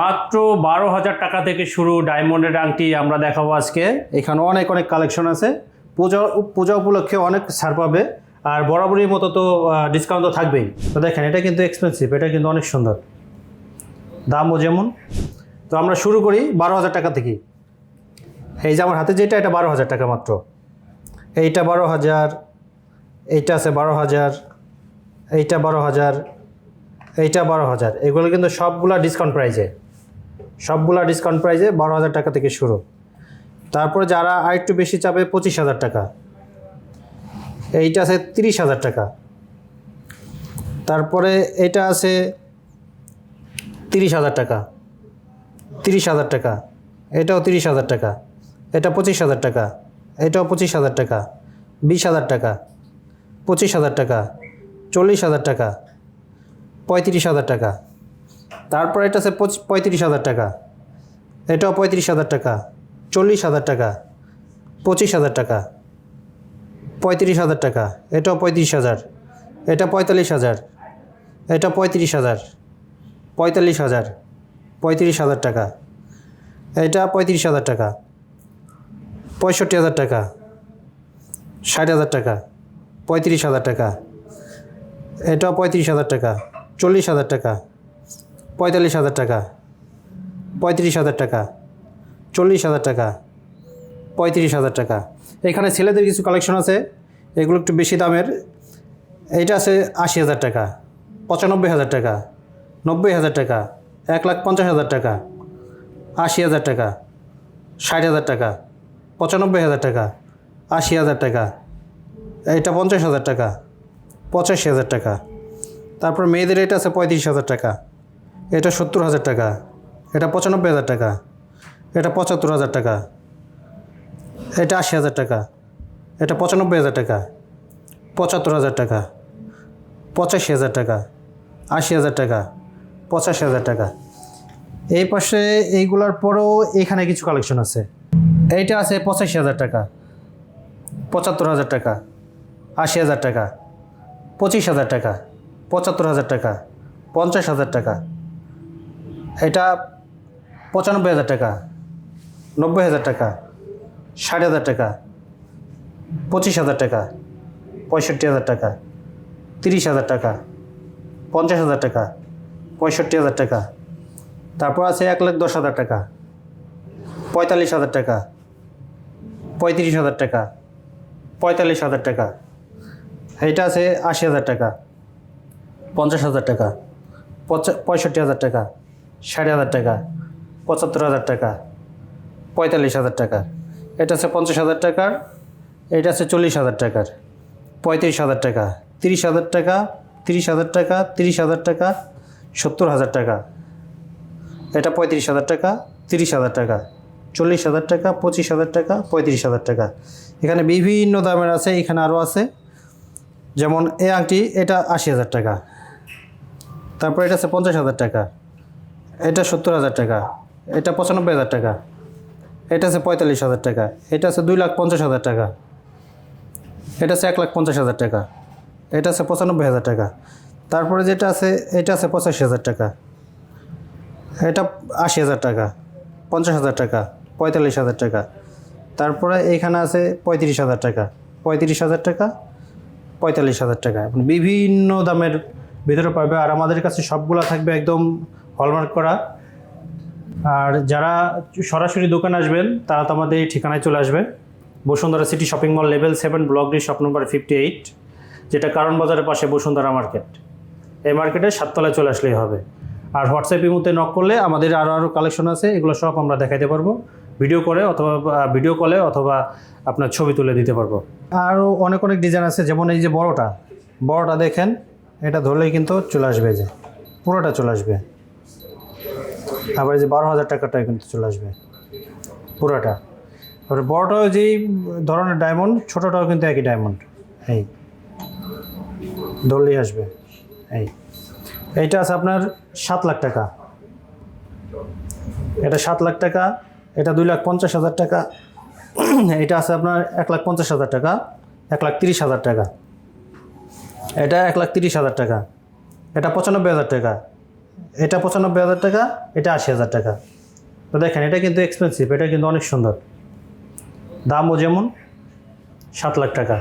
মাত্র বারো হাজার টাকা থেকে শুরু ডায়মন্ডের আংটি আমরা দেখাবো আজকে। এখানে অনেক অনেক কালেকশন আছে। পূজা পূজা উপলক্ষে অনেক ছাড় পাবে। আর বরাবরই মতো তো ডিসকাউন্ট তো থাকবেই। তো দেখেন, এটা কিন্তু এক্সপেন্সিভ এটা কিন্তু অনেক সুন্দর। দামও যেমন। তো আমরা শুরু করি বারো হাজার টাকা থেকে। এই যে আমার হাতে যেটা, এটা বারো হাজার টাকা মাত্র। এইটা বারো হাজার, এইটা আছে বারো হাজার, এইটা বারো হাজার, এইটা বারো হাজার। এগুলো কিন্তু সবগুলা ডিসকাউন্ট প্রাইজে সবগুলা ডিসকাউন্ট প্রাইজে বারো হাজার টাকা থেকে শুরু তারপরে যারা আর একটু বেশি চাবে পঁচিশ হাজার টাকা এইটা আছে তিরিশ হাজার টাকা তারপরে এটা আছে তিরিশ হাজার টাকা তিরিশ হাজার টাকা এটাও তিরিশ হাজার টাকা এটা পঁচিশ হাজার টাকা এটাও পঁচিশ হাজার টাকা বিশ হাজার টাকা পঁচিশ হাজার টাকা চল্লিশ হাজার টাকা পঁয়ত্রিশ হাজার টাকা তারপর এটা আছে পঁয়ত্রিশ হাজার টাকা এটাও পঁয়ত্রিশ হাজার টাকা চল্লিশ হাজার টাকা পঁচিশ হাজার টাকা পঁয়ত্রিশ হাজার টাকা এটাও পঁয়ত্রিশ হাজার এটা পঁয়তাল্লিশ হাজার এটা পঁয়ত্রিশ হাজার পঁয়তাল্লিশ হাজার পঁয়ত্রিশ হাজার টাকা এটা পঁয়ত্রিশ হাজার টাকা পঁয়ষট্টি হাজার টাকা ষাট হাজার টাকা পঁয়ত্রিশ হাজার টাকা এটাও পঁয়ত্রিশ হাজার টাকা চল্লিশ হাজার টাকা পঁয়তাল্লিশ হাজার টাকা পঁয়ত্রিশ হাজার টাকা চল্লিশ হাজার টাকা পঁয়ত্রিশ হাজার টাকা এখানে ছেলেদের কিছু কালেকশন আছে এগুলো একটু বেশি দামের এইটা আছে আশি হাজার টাকা পঁচানব্বই হাজার টাকা নব্বই হাজার টাকা এক লাখ পঞ্চাশ হাজার টাকা আশি হাজার টাকা ষাট হাজার টাকা পঁচানব্বই হাজার টাকা আশি হাজার টাকা এটা পঞ্চাশ হাজার টাকা পঁচাশি হাজার টাকা তারপর মেয়েদের এটা আছে পঁয়ত্রিশ হাজার টাকা এটা সত্তর হাজার টাকা এটা পঁচানব্বই হাজার টাকা এটা পঁচাত্তর হাজার টাকা এটা আশি হাজার টাকা এটা পঁচানব্বই হাজার টাকা পঁচাত্তর হাজার টাকা পঁচাশি হাজার টাকা আশি হাজার টাকা পঁচাশি হাজার টাকা এই পাশে এইগুলার পরেও এখানে কিছু কালেকশন আছে এইটা আছে পঁচাশি হাজার টাকা পঁচাত্তর হাজার টাকা আশি হাজার টাকা পঁচিশ হাজার টাকা পঁচাত্তর হাজার টাকা পঞ্চাশ হাজার টাকা এটা পঁচানব্বই হাজার টাকা নব্বই হাজার টাকা ষাট হাজার টাকা পঁচিশ হাজার টাকা পঁয়ষট্টি হাজার টাকা তিরিশ হাজার টাকা পঞ্চাশ হাজার টাকা পঁয়ষট্টি হাজার টাকা তারপর আছে এক লাখ দশ হাজার টাকা পঁয়তাল্লিশ হাজার টাকা পঁয়ত্রিশ হাজার টাকা পঁয়তাল্লিশ হাজার টাকা এইটা আছে আশি হাজার টাকা পঞ্চাশ হাজার টাকা পঁয়ষট্টি হাজার টাকা ষাট হাজার টাকা, পঁচাত্তর হাজার টাকা, পঁয়তাল্লিশ হাজার টাকা। এটা আছে পঞ্চাশ হাজার টাকার, এটা আছে চল্লিশ হাজার টাকার। পঁয়ত্রিশ হাজার টাকা, তিরিশ হাজার টাকা, তিরিশ হাজার টাকা, তিরিশ হাজার টাকা, সত্তর হাজার টাকা। এটা পঁয়ত্রিশ হাজার টাকা, তিরিশ হাজার টাকা। চল্লিশ হাজার টাকা, পঁচিশ হাজার টাকা, পঁয়ত্রিশ হাজার টাকা। এখানে বিভিন্ন দামের আছে, এখানে আরও আছে। যেমন এ আংটি, এটা আশি হাজার টাকা। তারপর এটা আছে পঞ্চাশ হাজার টাকা। এটা সত্তর হাজার টাকা এটা পঁচানব্বই হাজার টাকা এটা আছে পঁয়তাল্লিশ হাজার টাকা এটা আছে দুই লাখ পঞ্চাশ হাজার টাকা এটা আছে এক লাখ পঞ্চাশ হাজার টাকা এটা আছে পঁচানব্বই হাজার টাকা তারপরে যেটা আছে এটা আছে পঁচাশি হাজার টাকা এটা আশি হাজার টাকা পঞ্চাশ হাজার টাকা পঁয়তাল্লিশ হাজার টাকা তারপরে এখানে আছে পঁয়ত্রিশ হাজার টাকা পঁয়ত্রিশ হাজার টাকা পঁয়তাল্লিশ হাজার টাকা মানে বিভিন্ন দামের ভিতরে পাবে আর আমাদের কাছে সবগুলা থাকবে একদম হলমার্ক করা। আর যারা সরাসরি দোকান আসবেন, তারা তো আমাদের এই ঠিকানায় চলে আসবে। Bashundhara city shopping mall level seven, block D shop নম্বর ফিফটি এইট যেটা কারণ বাজারের পাশে বসুন্ধরা মার্কেট। এই মার্কেটে সাততলায় চলে আসলেই হবে। আর হোয়াটসঅ্যাপ ইমুতে নক করলে আমাদের আরও আরও কালেকশন আছে, এগুলো সব আমরা দেখাইতে পারব। ভিডিও করে অথবা ভিডিও কলে অথবা আপনার ছবি তুলে দিতে পারব। আরও অনেক অনেক ডিজাইন আছে, যেমন এই যে বড়টা। বড়টা দেখেন, এটা ধরলেই কিন্তু চলে আসবে যে, পুরোটা চলে আসবে। আবার যে বারো হাজার টাকাটা কিন্তু চলে আসবে পুরোটা। তারপরে বড়টাও যেই ধরনের ডায়মন্ড ছোটোটাও কিন্তু একই ডায়মন্ড এই ধরলেই আসবে। এই, এইটা আছে আপনার সাত লাখ টাকা। এটা সাত লাখ টাকা, এটা দুই লাখ পঞ্চাশ হাজার টাকা। এটা আছে আপনার এক লাখ পঞ্চাশ হাজার টাকা, এক লাখ তিরিশ হাজার টাকা। এটা এক লাখ তিরিশ হাজার টাকা। এটা পঁচানব্বই হাজার টাকা। এটা পঁচানব্বই হাজার টাকা, এটা আশি হাজার টাকা। তো দেখেন, এটা কিন্তু এক্সপেন্সিভ এটা কিন্তু অনেক সুন্দর। দামও যেমন সাত লাখ টাকা।